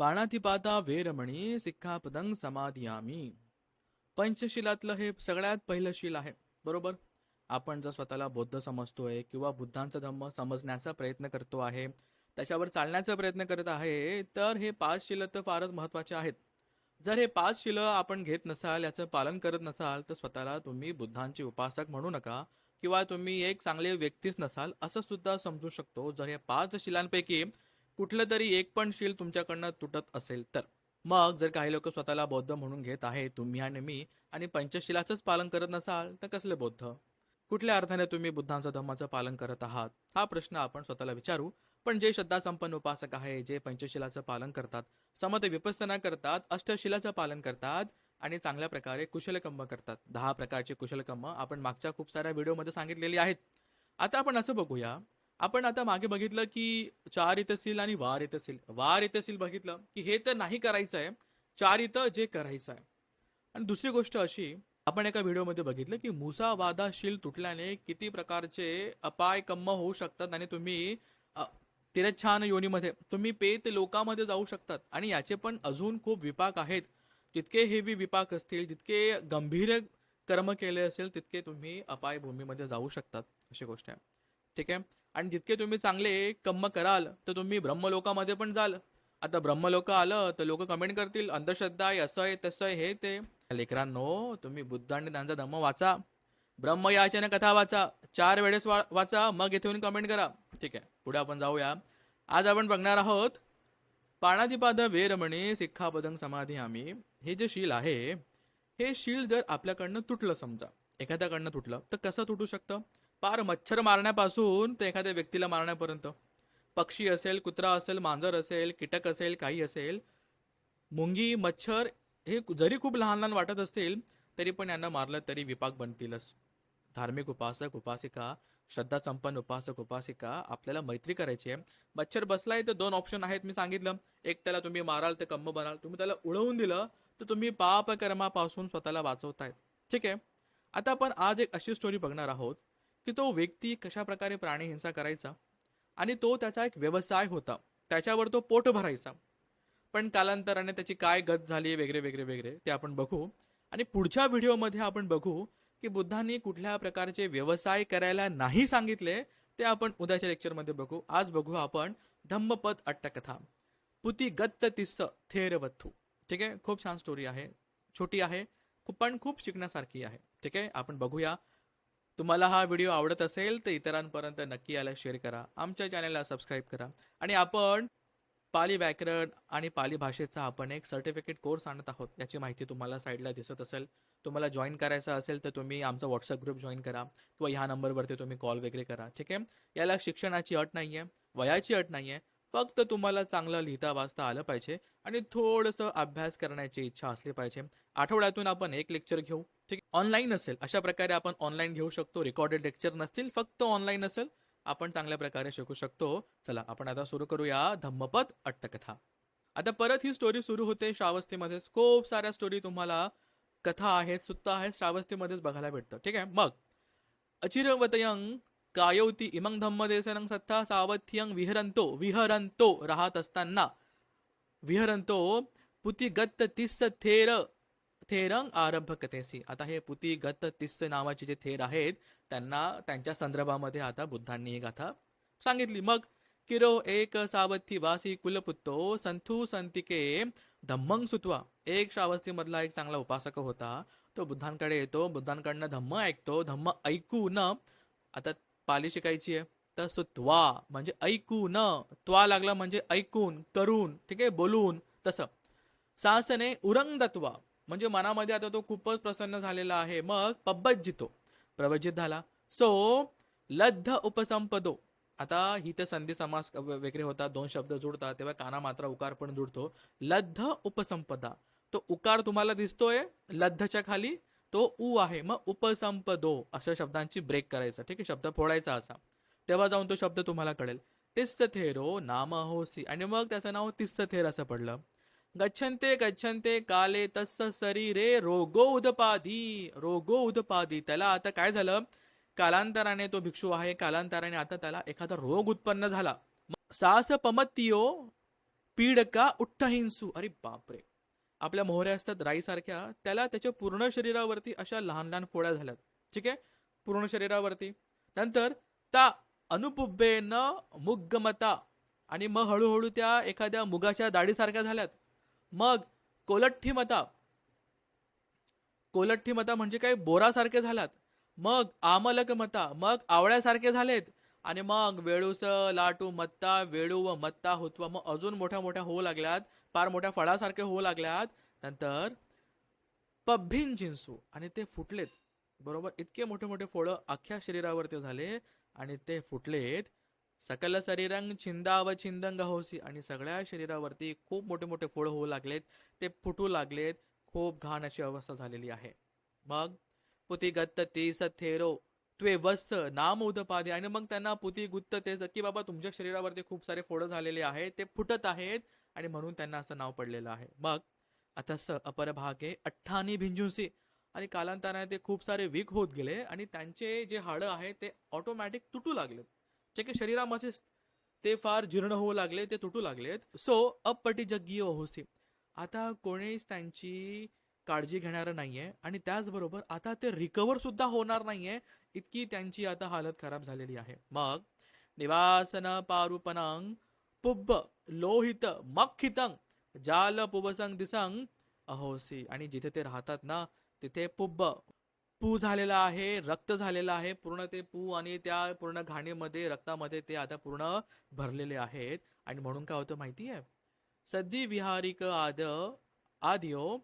पाणाधिपाता वेरमणी सिक्खापदं समाधियामी. पंचशिलातलं हे सगळ्यात पहिलं शील आहे बरोबर? आपण जर स्वतःला बौद्ध समजतोय किंवा बुद्धांचा धम्म समजण्याचा प्रयत्न करतो आहे त्याच्यावर चालण्याचा प्रयत्न करत आहे तर हे पाच शिलं तर फारच महत्त्वाचे आहेत. जर हे पाच शिलं आपण घेत नसाल याचं पालन करत नसाल तर स्वतःला तुम्ही बुद्धांचे उपासक म्हणू नका किंवा तुम्ही एक चांगले व्यक्तीच नसाल असं सुद्धा समजू शकतो. जर या पाच शिलांपैकी कुठलं तरी एक पण शील तुमच्याकडनं तुटत असेल तर. मग जर काही लोक स्वतःला बौद्ध म्हणून घेत आहे तुम्ही आणि मी आणि पंचशिलाचंच पालन करत नसाल तर कसले बौद्ध? कुठल्या अर्थाने तुम्ही बुद्धांचं धम्माचं पालन करत आहात? हा प्रश्न आपण स्वतःला विचारू. पण जे श्रद्धासंपन्न उपासक आहे जे पंचशिलाचं पालन करतात समत विपसना करतात अष्टशिलाचं पालन करतात आणि चांगल्या प्रकारे कुशलकर्म करतात. दहा प्रकारचे कुशलकर्म आपण मागच्या खूप साऱ्या व्हिडिओमध्ये सांगितलेली आहेत. आता आपण असं बघूया आपण आता मागे बघितलं की चार इथं आणि वार इथं वार इथं बघितलं की हे तर नाही करायचं आहे चार इथं जे करायचं आहे. आणि दुसरी गोष्ट अशी आपण एका व्हिडिओमध्ये बघितलं की मुसा वादाशील तुटल्याने किती प्रकारचे अपाय कम्म होऊ शकतात आणि तुम्ही तिरछान योनीमध्ये तुम्ही पेत लोकामध्ये जाऊ शकतात. आणि याचे पण अजून खूप विपाक आहेत. जितके हेवी विपाक असतील जितके गंभीर कर्म केले असेल तितके तुम्ही अपाय भूमीमध्ये जाऊ शकतात अशी गोष्ट आहे. ठीक आहे? आणि जितके तुम्ही चांगले कम्म कराल तर तुम्ही ब्रह्मलोकामध्ये पण जाल. आता ब्रह्मलोक आलं तर लोक कमेंट करतील अंधश्रद्धा आहे असं आहे तसं आहे हे ते. लेकरांनो तुम्ही बुद्ध आणि त्यांचा धम्म वाचा. ब्रह्म याचने कथा वाचा. चार वेळेस वा- वाचा मग इथे येऊन कमेंट करा. ठीक आहे पुढे आपण जाऊया. आज आपण बघणार आहोत पाणातिपाद वेरमणे सिक्खापदं समाधी आम्ही हे जे शील आहे हे शील जर आपल्याकडनं तुटलं समजा एखाद्याकडनं तुटलं तर कसं तुटू शकतं? पार मच्छर मारण्यापासून ते एखाद्या व्यक्तीला मारण्यापर्यंत. पक्षी असेल कुत्रा असेल मांजर असेल कीटक असेल काही असेल मुंगी मच्छर हे जरी खूप लहान लहान वाटत असतील तरी पण यांना मारलं तरी विपाक बनतीलच. धार्मिक उपासक उपासिका श्रद्धा संपन्न उपासक उपासिका आपल्याला मैत्री करायची आहे. मच्छर बसलाय तर दोन ऑप्शन आहेत मी सांगितलं. एक त्याला तुम्ही माराल तर कम्म बनाल. तुम्ही त्याला उडवून दिलं तर तुम्ही पापकर्मापासून स्वतःला वाचवताय. ठीक आहे? आता आपण आज एक अशी स्टोरी बघणार आहोत. की तो व्यक्ती कशा प्रकारे प्राणी करायचा आणि तो त्याचा एक व्यवसाय होता. त्याच्यावर तो पोट भरायचा. पण कालांतराने त्याची काय गत झाली वगैरे वगैरे वगैरे ते आपण बघू. आणि पुढच्या व्हिडिओमध्ये आपण बघू की बुद्धांनी कुठल्या प्रकारचे व्यवसाय करायला नाही सांगितले ते आपण उद्याच्या लेक्चरमध्ये बघू. आज बघू आपण धम्मपद अट्टकथा. पुती गत्त तिस्स थेरवथू ठीक आहे? खूप छान स्टोरी आहे. छोटी आहे पण खूप शिकण्यासारखी आहे. ठीक आहे? आपण बघूया. तुम्हाला हा व्हिडिओ आवडत असेल तर इतरांपर्यंत नक्की याला शेअर करा. आमच्या चॅनलला सबस्क्राईब करा. आणि आपण पाली व्याकरण आणि पाली भाषेचा आपण एक सर्टिफिकेट कोर्स आणत आहोत. याची माहिती तुम्हाला साईडला दिसत असेल. तुम्हाला जॉईन करायचं असेल तर तुम्ही आमचा व्हॉट्सअप ग्रुप जॉईन करा. किंवा ह्या नंबरवरती तुम्ही कॉल वगैरे करा. ठीक आहे? याला शिक्षणाची अट नाही आहे वयाची अट नाही आहे फक्त तुम्हाला चांगलं लिहिता वाचता आलं पाहिजे आणि थोडंसं अभ्यास करण्याची इच्छा असली पाहिजे. आठवड्यातून आपण एक लेक्चर घेऊ. ठीक आहे? ऑनलाईन असेल. अशा प्रकारे आपण ऑनलाईन घेऊ शकतो. रेकॉर्डेड लेक्चर नसतील फक्त ऑनलाईन असेल. आपण चांगल्या प्रकारे शिकू शकतो. चला आपण आता सुरू करूया धम्मपद अट्टकथा. आता परत ही स्टोरी सुरू होते श्रावस्तीमध्येच. खूप साऱ्या स्टोरी तुम्हाला कथा आहेत सुत्ता आहेत श्रावस्तीमध्येच बघायला भेटतं. ठीक आहे? मग अचिरवतयंग कायवती इमंग धम्मदेसनं सत्ता सावथ्यं विहरंतो विहरंतो राहत असताना. विहरंतो पुती गत्त तिस्स थेर थेरंग आरंभ कथेसी. आता हे पुती गत्त तिस्स नावाचे जे थेर आहेत त्यांना त्यांच्या संदर्भामध्ये आता बुद्धांनी ही गाथा सांगितली. मग किरो एक सावथी वासी कुलपुत्तो संथू संतिके धम्मंग सुतवा. एक श्रावस्ती एक चांगला उपासक होता. तो बुद्धांकडे येतो. बुद्धांकडनं धम्म ऐकतो. धम्म ऐकून आता पाली शिकायची आहे. तर सुत्वा म्हणजे ऐकून त्वा लागला म्हणजे ऐकून करून ठीक आहे बोलून तसं. सासने उरंगदत्वा म्हणजे मनामध्ये आता तो खूपच प्रसन्न झालेला आहे. मग पब्बजितो प्रवजित झाला. सो लद्ध उपसंपदो. आता ही तर संधी समास वगैरे होता दोन शब्द जुळतात तेव्हा काना मात्रा उकार पण जुळतो लद्ध उपसंपदा. तो उकार तुम्हाला दिसतोय लद्धच्या खाली. तो उ आहे मग उपसंपदो अशा शब्दांची ब्रेक करायचा. ठीक आहे? शब्द फोडायचा असा. तेव्हा जाऊन तो शब्द तुम्हाला कळेल. तिस्स थेरो नाम होसी आणि मग त्याचं नाव तिस्स थेर असं पडलं. गच्छन्ते गच्छन्ते काले तस शरीरे रोगो उदपादी रोगो उदपादी त्याला आता काय झालं? कालांतराने तो भिक्षू आहे. कालांतराने आता त्याला एखादा रोग उत्पन्न झाला. सास पमतियो पीडका उठ्ठहिंसू अरे बापरे! आपल्या मोहऱ्या असतात राईसारख्या त्याला त्याच्या पूर्ण शरीरावरती अशा लहान लहान फोड्या झाल्यात. ठीक आहे? पूर्ण शरीरावरती. नंतर ता न मुग्गमता आणि मग हळूहळू त्या एखाद्या मुगाच्या दाढीसारख्या झाल्यात. मग कोलठ्ठी मता कोलठ्ठी मता म्हणजे काय? बोरासारखे झालात. मग आमलक मता मग आवळ्यासारखे झालेत. आणि मग वेळूस लाटू मत्ता वेळू व मत्ता होतवा. मग अजून मोठ्या मोठ्या होऊ लागल्यात. फार मोठ्या फळासारखे होऊ लागल्यात. नंतर पब्भिन झिंसू आणि ते फुटलेत. बरोबर? इतके मोठे मोठे फोळं अख्ख्या शरीरावरती झाले. आणि ते फुटलेत. सकल शरीरंग छिंदा व छिंदंग होसी. आणि सगळ्या शरीरावरती खूप मोठे मोठे फोड होऊ लागलेत. ते फुटू लागलेत. खूप घाण अशी अवस्था झालेली आहे. मग पुती गत्त तेस थेरो. त्वे वस नाम उदपादे. आणि मग त्यांना पुती गुत्त ते की बाबा तुमच्या शरीरावरती खूप सारे फोडं झालेले आहेत. ते फुटत आहेत. आणि म्हणून त्यांना असं नाव पडलेलं आहे. मग आता स अपरभागे अठ्ठानी भिंजुसी आणि कालांतराने ते खूप सारे वीक होत गेले आणि त्यांचे जे हाडं आहेत ते ऑटोमॅटिक तुटू लागलेत. जे की शरीरामध्ये ते फार जीर्ण होऊ लागले ते तुटू लागलेत. सो अपटी जग्गीय होसी. आता कोणीच त्यांची काळजी घेणारं नाहीये आणि त्याचबरोबर आता ते रिकवर सुद्धा होणार नाहीये इतकी त्यांची आता हालत खराब झालेली आहे. मग निवासन पारुपनांग पुब्ब लोहित मखितंग जाल पुबसंग दिसंग अहोसी आणि जिथे ते राहतात ना तिथे पुब्ब पू झालेला आहे रक्त झालेलं आहे पूर्ण ते पू आणि त्या पूर्ण घाणीमध्ये रक्तामध्ये ते आता पूर्ण भरलेले आहेत. आणि म्हणून काय होतं माहिती आहे? सद्दी विहारिक आद आदियो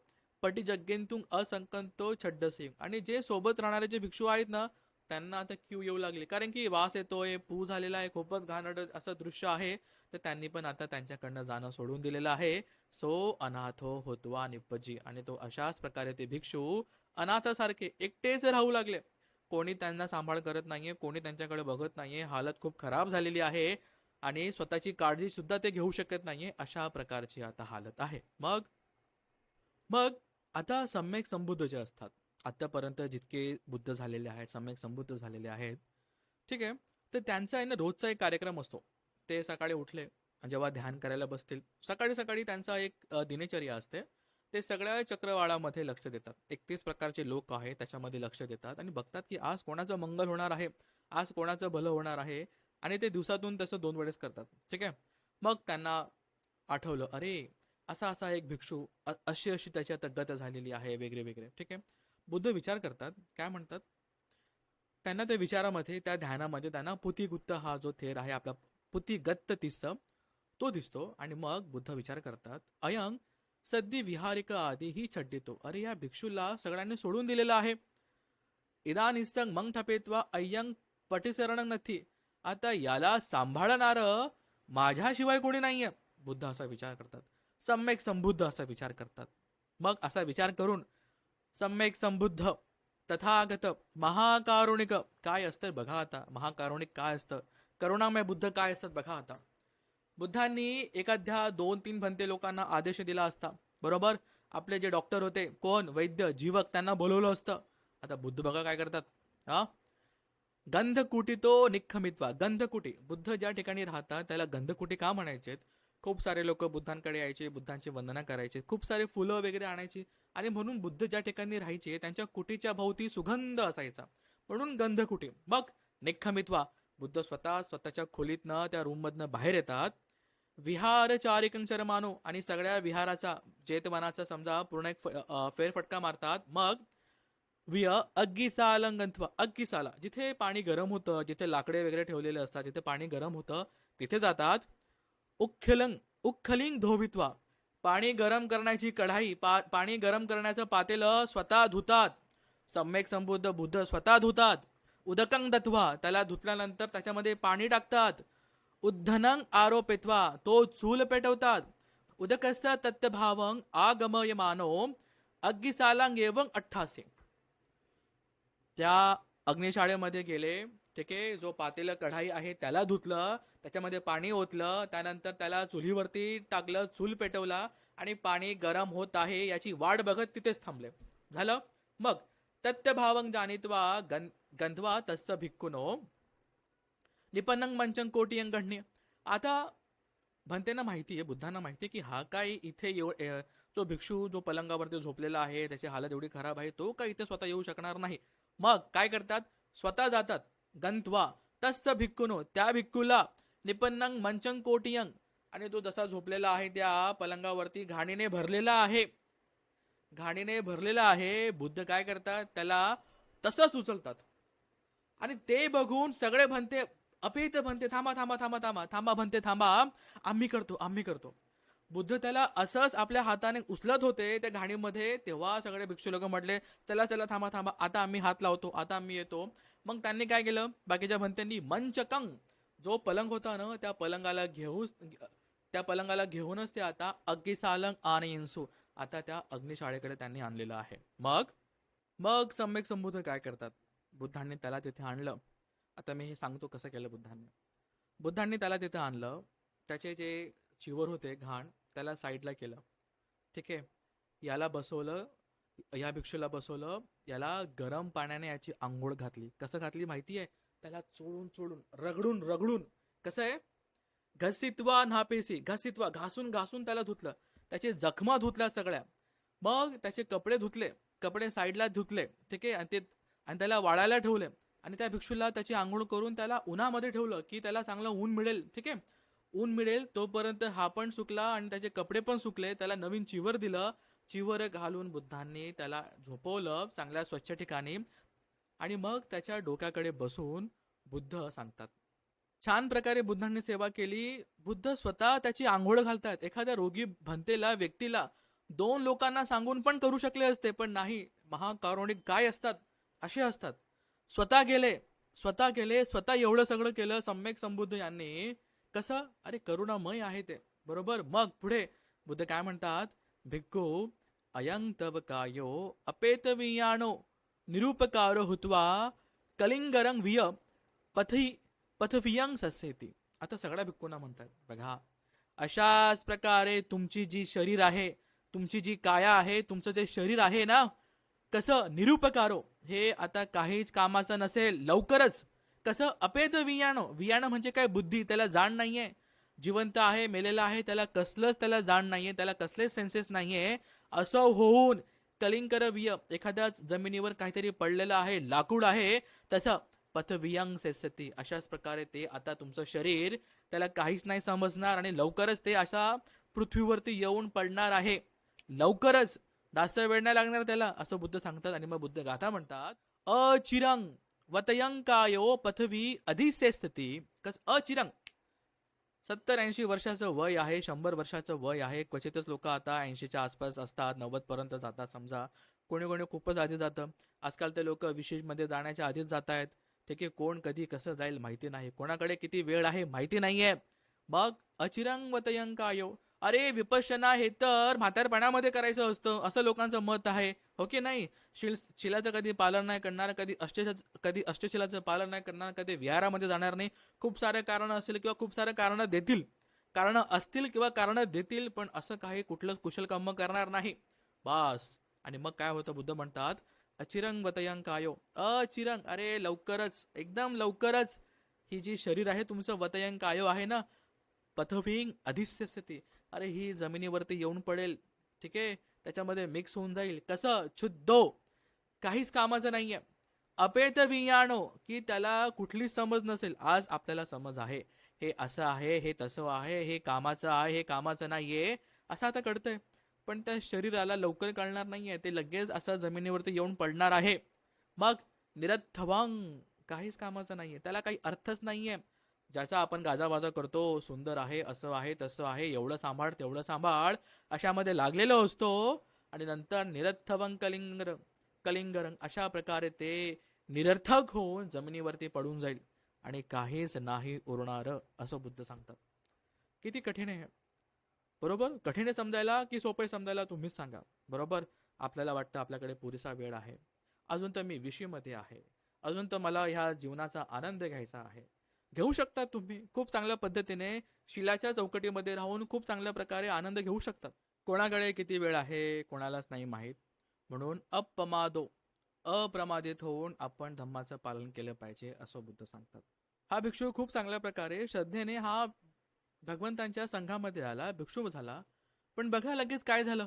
पटीजग्गेंतुंग असंकंतो छड्डसिंग आणि जे सोबत राहणारे जे भिक्षू आहेत ना त्यांना आता क्यू येऊ लागले. कारण की वास येतोय पू झालेला आहे खूपच घाणड असं दृश्य आहे. तर त्यांनी पण आता त्यांच्याकडनं जाणं सोडून दिलेलं आहे. सो अनाथो होतवा निप्पजी. आणि तो अशाच प्रकारे ते भिक्षू अनाथासारखे एकटेच राहू लागले. कोणी त्यांना सांभाळ करत नाहीये कोणी त्यांच्याकडे बघत नाहीये. हालत खूप खराब झालेली आहे. आणि स्वतःची काळजी सुद्धा ते घेऊ शकत नाहीये. अशा प्रकारची आता हालत आहे. मग मग आता सम्यक संबुद्ध जे असतात आतापर्यंत जितके बुद्ध झालेले आहेत सम्यक संबुद्ध झालेले आहेत ठीक आहे? तर त्यांचा आहे ना रोजचा एक कार्यक्रम असतो. ते सकाळी उठले जेव्हा ध्यान करायला बसतील सकाळी सकाळी त्यांचा एक दिनचर्या असते. ते सगळ्या चक्रवाळामध्ये लक्ष देतात. एकतीस प्रकारचे लोक आहेत त्याच्यामध्ये लक्ष देतात आणि बघतात की आज कोणाचं मंगल होणार आहे आज कोणाचं भलं होणार आहे आणि ते दिवसातून तसं दोन वेळेस करतात. ठीक आहे? मग त्यांना आठवलं अरे असा असा एक भिक्षू अशी अशी त्याची आता झालेली आहे वेगळे वेगळे. ठीक आहे? बुद्ध विचार करतात. काय म्हणतात? त्यांना त्या विचारामध्ये त्या ध्यानामध्ये त्यांना पुतिगुत्त हा जो थेर आहे आपला पुतिगत्त तिस तो दिसतो आणि मग बुद्ध विचार करतात अयंग सद्दी विहारिक आधी ही छड्डितो. अरे या भिक्षूला सगळ्यांनी सोडून दिलेलं आहे. इदानिस्तंग मग ठपेत्वा अय्यंग पटिसरण नथी. आता याला सांभाळणार माझ्याशिवाय कोणी नाहीये. बुद्ध असा विचार करतात. सम्यक संबुद्ध असा विचार करतात. मग असा विचार करून सम्यक संबुद्ध तथागत महाकारुणिक काय असतं बघा आता महाकारुणिक काय असतं? करुणामय बुद्ध काय असतात बघा आता. बुद्धांनी एखाद्या दोन तीन भंते लोकांना आदेश दिला असता. बरोबर? आपले जे डॉक्टर होते कोण? वैद्य जीवक त्यांना बोलवलं असतं. आता बुद्ध बघा काय करतात. हा? गंधकुटी तो निखमित्वा. गंधकुटी. बुद्ध ज्या ठिकाणी राहतात त्याला गंधकुटी का म्हणायचे? खूप सारे लोक बुद्धांकडे यायचे बुद्धांची वंदना करायचे. खूप सारे फुलं वगैरे आणायची. आणि म्हणून बुद्ध ज्या ठिकाणी राहायचे त्यांच्या कुटीच्या भोवती सुगंध असायचा. म्हणून गंधकुटी. बघ निखमित्वा. बुद्ध स्वतः स्वतःच्या खोलीतनं त्या रूममधनं बाहेर येतात. विहार चारिकंचर मानो आणि सगळ्या विहाराचा जेतवनाचा समजा पूर्ण एक फ- फेरफटका मारतात. मग विय अग्गिसालंगंथवा अग्गिसाला जिथे पाणी गरम होतं जिथे लाकडे वगैरे ठेवलेले असतात जिथे पाणी गरम होतं तिथे जातात. उख्खलंग उख्खलिंग धोवित्वा पाणी गरम करण्याची कढाई पा पाणी गरम करण्याचं पातेलं स्वतः धुतात. सम्यक संबुद्ध बुद्ध स्वतः धुतात. उदकंग दत्वा त्याला धुतल्यानंतर त्याच्यामध्ये पाणी टाकतात. उद्धनंग आरोपित्वा तो चूल पेटवतात. उदकस्त तत्भावंग आगमय मानो अग्गिसालांग एवं अठ्ठासे त्या अग्निशाळेमध्ये गेले. ठीक आहे जो पातेलं कढाई आहे त्याला धुतलं त्याच्यामध्ये पाणी ओतलं त्यानंतर त्याला चुलीवरती टाकलं चूल पेटवला आणि पाणी गरम होत आहे याची वाट बघत तिथेच थांबले. झालं? मग तत्यभावंग जाणित्वा गन गंधवा तस्त भिक्कुनो निपन्नंग मंचंग कोटी गण्य। आता भंतेना माहिती आहे बुद्धांना माहिती आहे की हा काय इथे येऊ जो भिक्षू जो पलंगावरती झोपलेला आहे त्याची हालत एवढी खराब आहे तो काय इथे स्वतः येऊ शकणार नाही? मग काय करतात? स्वतः जातात. गंतवा तस्त भिक्कुनो त्या भिक्कूला निपन्नंग मंचंग कोटियंग आणि तो जसा झोपलेला आहे त्या पलंगावरती घाणीने भरलेला आहे। घाणीने भरलेला आहे बुद्ध काय करतात? त्याला तसंच उचलतात. आणि ते बघून सगळे भंते अपेत भंते थांबा थांबा थांबा थांबा थांबा भंते थांबा आम्ही करतो आम्ही करतो. बुद्ध त्याला असंच आपल्या हाताने उचलत होते त्या घाणीमध्ये. तेव्हा सगळे भिक्षू लोक म्हटले चला चला थांबा थांबा आता आम्ही हात लावतो आता आम्ही येतो. मग त्यांनी काय केलं? बाकीच्या भंत्यांनी मंचकंग जो पलंग होता ना त्या पलंगाला घेऊन त्या पलंगाला घेऊनच ते आता अग्निसालंग आणि इन्सू आता त्या अग्निशाळेकडे त्यांनी आणलेलं आहे. मग? मग सम्यक संबुद्ध काय करतात? बुद्धांनी त्याला तिथे आणलं. आता मी हे सांगतो कसं केलं बुद्धांनी. बुद्धांनी त्याला तिथे आणलं. त्याचे जे चिवर होते घाण त्याला साईडला केलं. ठीक आहे? याला बसवलं या भिक्षूला बसवलं याला गरम पाण्याने याची आंघोळ घातली. कसं घातली माहिती आहे? त्याला चोळून चोळून रगडून रगडून. कसं आहे? घसितवा नापेसी घसितवा घासून घासून त्याला धुतलं. त्याची जखमा धुतल्या सगळ्या. मग त्याचे कपडे धुतले. कपडे साईडला धुतले. ठीक आहे? आणि ते आणि त्याला वाळायला ठेवलं आणि त्या भिक्षूला त्याची आंघोळ करून त्याला उन्हामध्ये ठेवलं की त्याला चांगलं ऊन मिळेल ठीक आहे? ऊन मिळेल तोपर्यंत हा पण सुकला आणि त्याचे कपडे पण सुकले. त्याला नवीन चिवर दिलं. चिवर घालून बुद्धांनी त्याला झोपवलं चांगल्या स्वच्छ ठिकाणी. आणि मग त्याच्या डोक्याकडे बसून बुद्ध सांगतात. छान प्रकारे बुद्धांनी सेवा केली. बुद्ध स्वतः त्याची आंघोळ घालतात. एखाद्या रोगी भंतेला व्यक्तीला दोन लोकांना सांगून पण करू शकले असते पण नाही. महाकारुणिक काय असतात? असे असतात. स्वतः गेले स्वतः गेले स्वतः एवढं सगळं केलं सम्यक संबुद्ध यांनी. कसं? अरे करुणामय आहे ते. बरोबर? मग पुढे. बुद्ध काय म्हणतात? भिक्खू अयं तव कायो अपेतवियाणो निरुपकारो हुत्वा कलिंगरंग विय पथी पथवियंग ससेती आता सगळ्या भिक्खूंना म्हणतात. बघा. अशाच प्रकारे तुमची जी शरीर आहे तुमची जी काया आहे तुमचं जे शरीर आहे ना कसं? निरूपकारो. हे आता काहीच कामाचं नसेल लवकरच. कसं? अपेत वियाणो. वियाणं म्हणजे काय बुद्धी? त्याला जाण नाही आहे जिवंत आहे मेलेला आहे त्याला कसलंच त्याला जाण नाही आहे त्याला कसलेच सेन्सेस आहे असं होऊन कलिंकर विय एखाद्याच जमिनीवर काहीतरी पडलेलं आहे लाकूड आहे तसं पथवियांग सेसती. अशाच प्रकारे ते आता तुमचं शरीर त्याला काहीच नाही समजणार आणि लवकरच ते अशा पृथ्वीवरती येऊन पडणार आहे. लवकरच. जास्त वेळ नाही लागणार त्याला. असं बुद्ध सांगतात आणि मग बुद्ध गाथा म्हणतात अचिरंग वतयंकायो पथवी अधिसेस्थिती. कस अचिरंग. सत्तर ऐंशी वर्षाचं वय आहे शंभर वर्षाचं वय आहे. क्वचितच लोक आता ऐंशीच्या आसपास असतात नव्वद पर्यंत जातात. समजा कोणी कोणी खूपच आधी जातं. आजकाल ते लोक विशेषमध्ये जाण्याच्या आधीच जात आहेत ठीक आहे कोण कधी कसं जाईल माहिती नाही. कोणाकडे किती वेळ आहे माहिती नाही आहे मग अचिरंग वतयंकायो अरे विपश्यना हे तर म्हातारपणामध्ये करायचं असतं असं लोकांचं मत आहे. हो की नाही? शिल शिलाचं कधी पालन नाही करणार कधी अष्टश कधी अष्टशिलाचं पालन नाही करणार कधी विहारामध्ये जाणार नाही. खूप सारे कारण असेल किंवा खूप सारे कारणं देतील. कारणं असतील किंवा कारणं देतील पण असं काही कुठलं कुशल कर्म करणार नाही. बास. आणि मग काय होतं बुद्ध म्हणतात अचिरंग वतयंग कायो अचिरंग अरे लवकरच एकदम लवकरच. ही जी शरीर आहे तुमचं वतयंग कायो आहे ना? पथभिंग अधिस्यस्यते अरे ही जमिनीवरती येऊन पडेल. ठीक आहे? त्याच्यामध्ये मिक्स होऊन जाईल. कसं? शुद्धो काहीच कामाचं नाहीये. अपेत वियाणो की त्याला कुठलीच समज नसेल. आज आपल्याला समज आहे. हे असं आहे हे तसं आहे हे कामाचं आहे हे कामाचं नाहीये. असं आता कळतंय. पण त्या शरीराला लवकर कळणार नाहीये. ते लगेच असं जमिनीवरती येऊन पडणार आहे. मग निरथवांग काहीच कामाचं नाहीये. त्याला काही अर्थच नाहीये. ज्याचा आपण गाजावाजा करतो सुंदर आहे असं आहे तसं आहे एवढं सांभाळ तेवढं सांभाळ अशामध्ये लागलेलो असतो. आणि नंतर निरर्थवंग कलिंगर कलिंगरंग अशा प्रकारे ते निरर्थक होऊन जमिनीवरती पडून जाईल. आणि काहीच नाही उरणार असं बुद्ध सांगतात. किती कठीण आहे बरोबर? कठीण आहे समजायला की सोपे समजायला तुम्हीच सांगा. बरोबर? आपल्याला वाटतं आपल्याकडे पुरेसा वेळ आहे. अजून तर मी विषयमध्ये आहे. अजून तर मला ह्या जीवनाचा आनंद घ्यायचा आहे. घेऊ शकता तुम्ही. खूप चांगल्या पद्धतीने शिलाच्या चौकटीमध्ये राहून खूप चांगल्या प्रकारे आनंद घेऊ शकतात. कोणाकडे किती वेळ आहे कोणालाच नाही माहीत. म्हणून अपमादो अप्रमादित होऊन आपण धम्माचं पालन केलं पाहिजे असं बुद्ध सांगतात. हा भिक्षू खूप चांगल्या प्रकारे श्रद्धेने हा भगवंतांच्या संघामध्ये आला भिक्षू झाला. पण बघा लगेच काय झालं.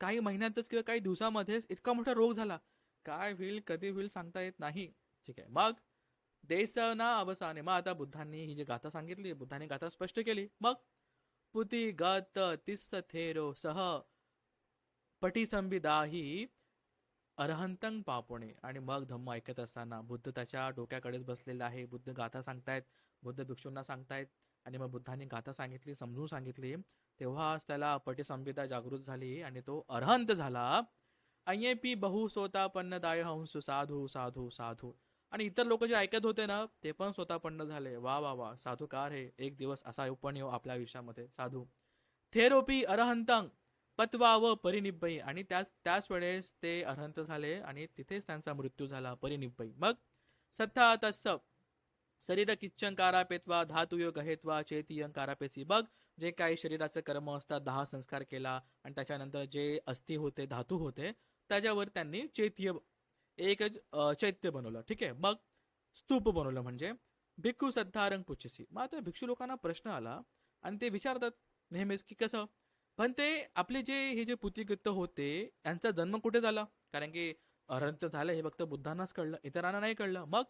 काही महिन्यातच किंवा काही दिवसामध्येच इतका मोठा रोग झाला. काय होईल कधी होईल सांगता येत नाही. ठीक आहे. मग देश ना अवसाने. मग आता बुद्धांनी ही जी गाथा सांगितली बुद्धांनी गाथा स्पष्ट केली. मग पुती गत तिस्स थेरो सह पटी संविदाही अरहंतंग पापुणे. आणि मग धम्म ऐकत असताना बुद्ध त्याच्या डोक्याकडेच बसलेला आहे. बुद्ध गाथा सांगतायत बुद्ध भिक्षूंना सांगतायत. आणि मग बुद्धांनी गाथा सांगितली समजून सांगितली. तेव्हाच त्याला पटीसंविदा जागृत झाली आणि तो अरहंत झाला. अय्यपी बहु सोतापन्नदाय हंस साधू साधू साधू. आणि इतर लोक जे ऐकत होते ना ते पण स्वतःपन्न झाले. वा वा वा. साधू कार हे. एक दिवस असा पण येऊ आपल्या आयुष्यामध्ये. साधू. थेरोपी अरहंतंग पत्वा व परिनिब्बई. आणि त्याच त्याच वेळेस ते अरहंत झाले आणि तिथेच त्यांचा मृत्यू झाला परिनिब्बई. मग सत्ता तस्स शरीर किच्चंकारा पेत्वा धातुयोग हेत्वा चेतियंकारा पेसी. बघ जे काही शरीराचे कर्म असतात दहा संस्कार केला आणि त्याच्यानंतर जे अस्थि होते धातू होते त्याच्यावर त्यांनी चैत्य एक चैत्य बनवलं. ठीक आहे? मग स्तूप बनवलं म्हणजे भिक्खू सद्धारंग पुच्छसी. मग आता भिक्षू लोकांना प्रश्न आला आणि ते विचारतात नेहमीच की कसं? पण ते आपले जे हे जे पुतिकृत्य होते यांचा जन्म कुठे झाला? कारण की अरंत झालं हे फक्त बुद्धांनाच कळलं इतरांना नाही कळलं. मग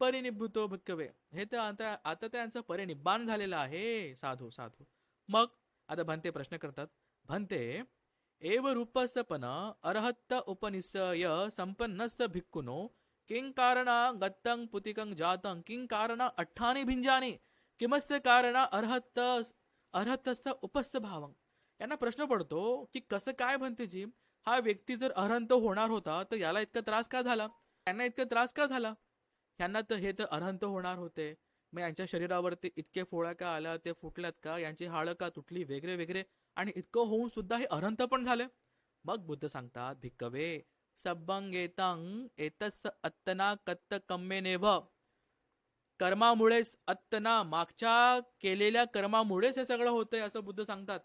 परिनिभूतो भिक्कवे हे तर आता आता त्यांचं परिनिब्बान झालेलं आहे. साधू साधू. मग आता भंते प्रश्न करतात. भंते एव रूपसपन अरहत्त उपनिषय संपन्नस्य भिक्कुनो। किं कारणा गत्तं पुतिकं जातं किं कारण अठ्ठानि भिंजानि किमस्य कारण अर्हत्त अर्हतस्य उपस्य भावं। यांना प्रश्न पडतो की कसं काय भंतेजी हा व्यक्ती जर अरहंत होणार होता तर याला इतका त्रास का झाला? त्यांना इतका त्रास का झाला? यांना तर हे तर अरहंत होणार होते. मग यांच्या शरीरावरती इतके फोळ्या का आल्या ते फुटल्यात का? यांची हाडं का तुटली? वेगळे वेगळे. आणि इतकं होऊन सुद्धा हे अरंत पण झाले. मग बुद्ध सांगतात भिक्कवे सबंग एतंग एतस अत्तना कत्त कम्मेनेभ कर्मामुळेच अत्तना मागच्या केलेल्या कर्मामुळेच हे सगळं होतंय असं बुद्ध सांगतात.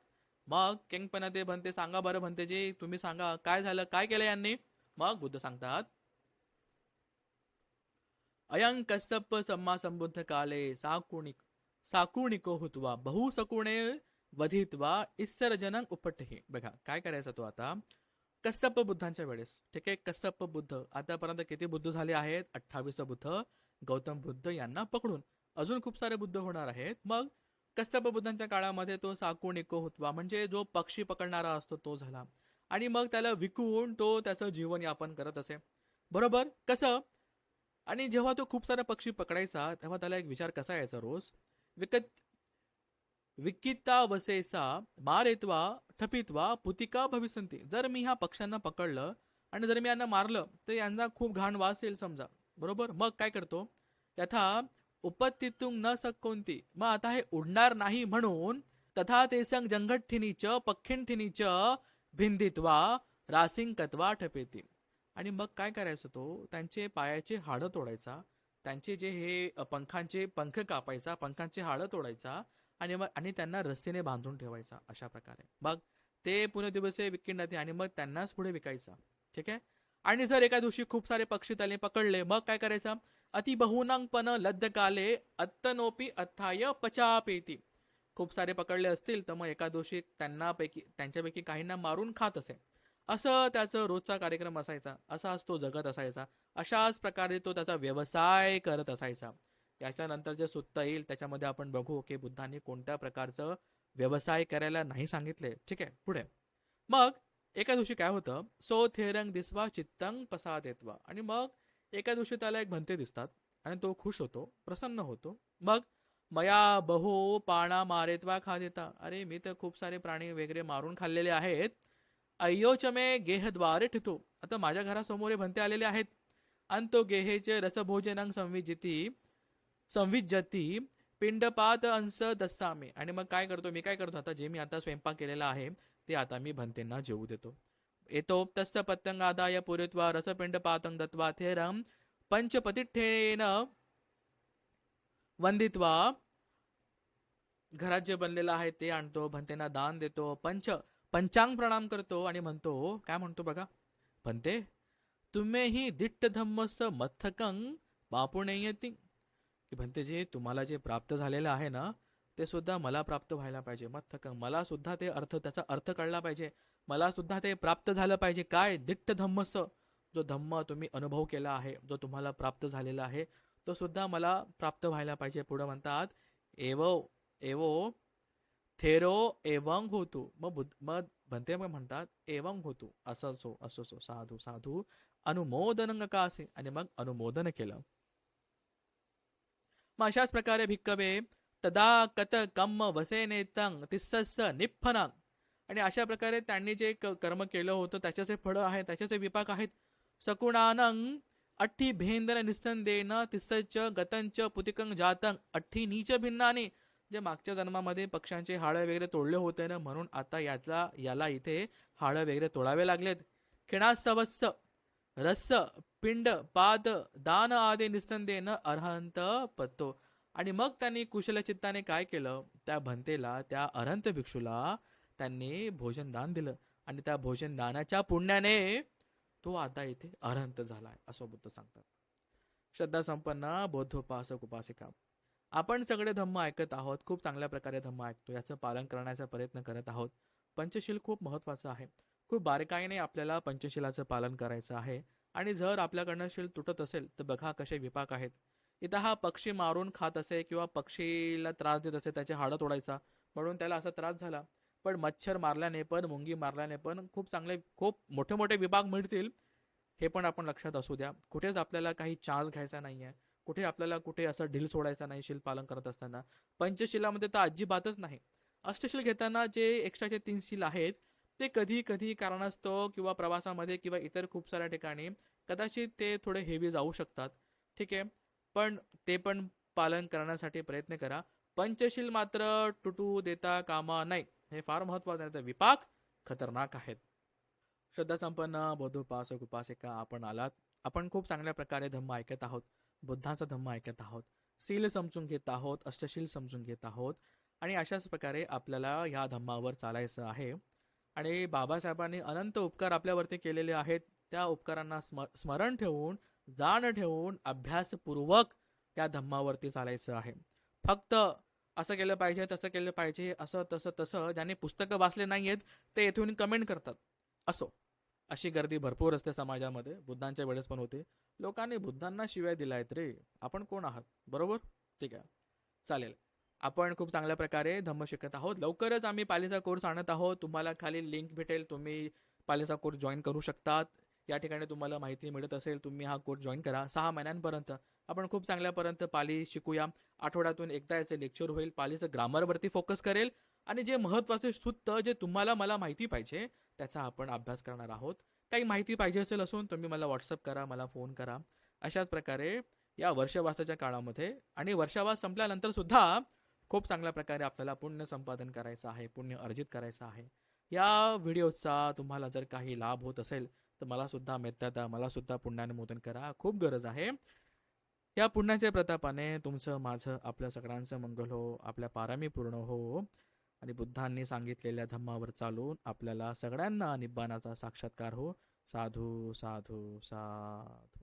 मग केंगपणा ते म्हणते सांगा बरं म्हणते जी तुम्ही सांगा काय झालं काय केलं यांनी? मग बुद्ध सांगतात अयं कस्सप सम्मासम्बुद्ध काले साकुणिक साकुणिको हुत्वा बहुसकुणे वधित्वा इसर्जनं उपटहे बघा काय करायचं तो आता? कश्यप बुद्धांच्या वेळेस ठीक आहे? कश्यप बुद्ध आतापर्यंत किती बुद्ध झाले आहेत? अठ्ठावीस बुद्ध गौतम बुद्ध यांना पकडून. अजून खूप सारे बुद्ध होणार आहेत. मग कस्तप बुद्धांच्या काळामध्ये तो साकुणिको हुत्वा म्हणजे जो पक्षी पकडणारा असतो तो झाला. आणि मग त्याला विकून तो त्याचं जीवन यापन करत असे. बरोबर? कसं? आणि जेव्हा तो खूप सारा पक्षी पकडायचा तेव्हा त्याला एक विचार कसा यायचा रोज? विकत विकिता वसेसा मारेत्वा ठपित्वा पुतिका भविसंती. जर मी ह्या पक्ष्यांना पकडलं आणि जर मी यांना मारलं तर यांचा खूप घाण वास येईल समजा. बरोबर? मग काय करतो? यथा उपत्तितुंग न कोणती मग आता हे उडणार नाही म्हणून तथा ते संग जंगठिनीच पक्षिणठिनीच भिंदित्वा रासिंकत्वा ठपेती. आणि मग काय करायचं तो? त्यांचे पायाचे हाडं तोडायचा. त्यांचे जे हे पंखांचे पंख कापायचा पंखांचे हाडं तोडायचा आणि मग आणि त्यांना रस्त्याने बांधून ठेवायचा अशा प्रकारे. मग ते पुणे दिवस विकिंड आणि मग त्यांनाच पुढे विकायचा. ठीक आहे? आणि जर एका दिवशी खूप सारे पक्षी त्याने पकडले मग काय करायचं? अति बहुनांगपण लद्ध काले अत्तनोपी अथाय पचापेती. खूप सारे पकडले असतील तर मग एका दिवशी त्यांना पैकी त्यांच्यापैकी काहींना मारून खात असे. असं त्याचं रोजचा कार्यक्रम असायचा असाच तो जगत असायचा. अशाच प्रकारे तो त्याचा व्यवसाय करत असायचा. याच्यानंतर जे सुत्त येईल त्याच्यामध्ये आपण बघू की बुद्धांनी कोणत्या प्रकारचं व्यवसाय करायला नाही सांगितले. ठीक आहे पुढे. मग एका दिवशी काय होतं? सो थेरंग दिसवा चित्तंग पसादेत्वा आणि मग एका दिवशी त्याला एक भंते दिसतात. आणि तो खुश होतो प्रसन्न होतो. मग मया बहु पाणा मारेतवा खा देता अरे मी तर खूप सारे प्राणी वगैरे मारून खाल्लेले आहेत. अय्योचमे गेहद्वारे ठितो। आता माझ्या घरासमोर हे भंते आलेले आहेत। आणि तो गेहेचे रसभोजनांग संविजिती संविजती पिंडपात अंश दस्सामे। आणि मग काय करतो? मी काय करतो? आता जे मी आता स्वयंपाक केलेला आहे ते आता मी भंतेंना जेवू देतो। येतो तस्त पतंग आदाय पुरित्वा रसपिंड पातंग दत्वा थेरम पंचपतिठ्ठेन वंदित्वा घरात जे बनलेलं आहे ते आणतो भंतेंना दान देतो पंच पंचांग प्रणाम करतो आणि म्हणतो काय म्हणतो बघा? भंते तुम्ही ही दिट्ट धम्मस्त मथकंग बापू येती की भंते जे तुम्हाला जे प्राप्त झालेलं आहे ना ते सुद्धा मला प्राप्त व्हायला पाहिजे. मथकंग मला सुद्धा ते अर्थ त्याचा अर्थ कळला पाहिजे. मला सुद्धा ते प्राप्त झालं पाहिजे. काय? दिट्ट धम्मस जो धम्म तुम्ही अनुभव केला आहे जो तुम्हाला प्राप्त झालेला आहे तो सुद्धा मला प्राप्त व्हायला पाहिजे. पुढं म्हणतात एवो एवो थेरो एवंग होतो. मग बुद्ध मग भंते मग म्हणतात एवंग होतो. असं सो असो सो. साधू साधू. अनुमोदन का असे आणि मग अनुमोदन केलं. मग अशाच प्रकारे भिक्कवे तदा कत कम वसेने तंग तिस्सस निप्फनांग. आणि अशा प्रकारे त्यांनी जे कर्म केलं होतं त्याच्याचे फळं आहेत त्याच्याचे विपाक आहेत. सकुणानंग अठ्ठी भेंदर निस्तंदेन तिस्सच गतंच पुतिकंग जातंग अठ्ठी नीच भिन्नाने. जे मागच्या जन्मामध्ये पक्ष्यांचे हाडं वगैरे तोडले होते ना म्हणून आता याचा याला इथे हाडं वगैरे तोडावे लागलेत. खिणासवस्स रस पिंड पाद दान आदी न अर्हंत पत्तो. आणि मग त्यांनी कुशलचित्ताने काय केलं? त्या भंतेला त्या अरंत भिक्षूला त्यांनी भोजन दान दिलं. आणि त्या भोजन दानाच्या पुण्याने तो आता इथे अरहंत झालाय असं बुद्ध सांगतात. श्रद्धा संपन्न बौद्धोपासक उपासिका. आपण सगळे धम्म ऐकत आहोत खूप चांगल्या प्रकारे धम्म ऐकतो याचं पालन करण्याचा प्रयत्न करत आहोत. पंचशील खूप महत्वाचं आहे. खूप बारकाईने आपल्याला पंचशिलाचं पालन करायचं आहे. आणि जर आपल्याकडनं शील तुटत असेल तर बघा कसे विपाक आहेत. इथं हा पक्षी मारून खात असे किंवा पक्षीला त्रास देत असे त्याचे हाडं तोडायचा म्हणून त्याला असा त्रास झाला. पण मच्छर मारल्याने पण मुंगी मारल्याने पण खूप चांगले खूप मोठे मोठे विभाग मिळतील हे पण आपण लक्षात असू द्या. कुठेच आपल्याला काही चान्स घ्यायचा नाही आहे कुठे आपल्याला कुठे असं ढील सोडायचा नाही शील पालन करत असताना. पंचशिलामध्ये तर अजिबातच नाही. अष्टशील घेताना जे एक्स्ट्राचे तीन शील आहेत ते कधी कधी कारणास्तव किंवा प्रवासामध्ये किंवा इतर खूप साऱ्या ठिकाणी कदाचित ते थोडे हेवी जाऊ शकतात. ठीक आहे? पण ते पण पालन करण्यासाठी प्रयत्न करा. पंचशील मात्र टुटू देता कामा नाही. हे फार महत्वाचं आहे. तर विपाक खतरनाक आहेत. श्रद्धा संपन्न बौद्धोपासक उपासिका आपण आलात. आपण खूप चांगल्या प्रकारे धम्म ऐकत आहोत. बुद्धांचा धम्म ऐकत आहोत सील समजून घेत आहोत अष्टशील समजून घेत आहोत आणि अशाच प्रकारे आपल्याला ह्या धम्मावर चालायचं आहे. आणि बाबासाहेबांनी अनंत उपकार आपल्यावरती केलेले आहेत. त्या उपकारांना स्म स्मरण ठेवून जाण ठेवून अभ्यासपूर्वक त्या धम्मावरती चालायचं आहे. फक्त असं केलं पाहिजे तसं केलं पाहिजे असं तसं तसं ज्यांनी पुस्तकं वाचले नाही आहेत ते येथून कमेंट करतात. असो. अशी गर्दी भरपूर असते समाजामध्ये. बुद्धांच्या वेळेस पण होते. लोकांनी बुद्धांना शिवाय दिलायत रे. आपण कोण आहात? बरोबर? ठीक आहे. चालेल. आपण खूप चांगल्या प्रकारे धम्म शिकत आहोत. लवकरच आम्ही पालीचा कोर्स आणत आहोत. तुम्हाला खाली लिंक भेटेल. तुम्ही पालीचा कोर्स जॉईन करू शकतात. या ठिकाणी तुम्हाला माहिती मिळत असेल तुम्ही हा कोर्स जॉईन करा. सहा महिन्यांपर्यंत. आपण खूप चांगल्यापर्यंत पाली शिकूया. आठवड्यातून एकदा याचे लेक्चर होईल. पालीचं ग्रामरवरती फोकस करेल. आणि जे महत्त्वाचे सुत्त जे तुम्हाला मला माहिती पाहिजे त्याचा आपण अभ्यास करणार आहोत. काही माहिती पाहिजे असेल असून तुम्ही मला व्हॉट्सअप करा मला फोन करा. अशाच प्रकारे या वर्षवासाच्या काळामध्ये आणि वर्षावास संपल्यानंतर सुद्धा खूप चांगल्या प्रकारे आपल्याला पुण्य संपादन करायचं आहे पुण्य अर्जित करायचं आहे. या व्हिडिओचा तुम्हाला जर काही लाभ होत असेल तर मला सुद्धा मेत्ता मला सुद्धा पुण्यानुमोदन करा. खूप गरज आहे. या पुण्याच्या प्रतापाने तुमचं माझं आपल्या सगळ्यांचं मंगल हो आपल्या पारामी पूर्ण हो. आणि बुद्धांनी सांगितलेल्या धम्मावर चालून आपल्याला सगळ्यांना निब्बानाचा साक्षात्कार हो. साधू साधू साधू.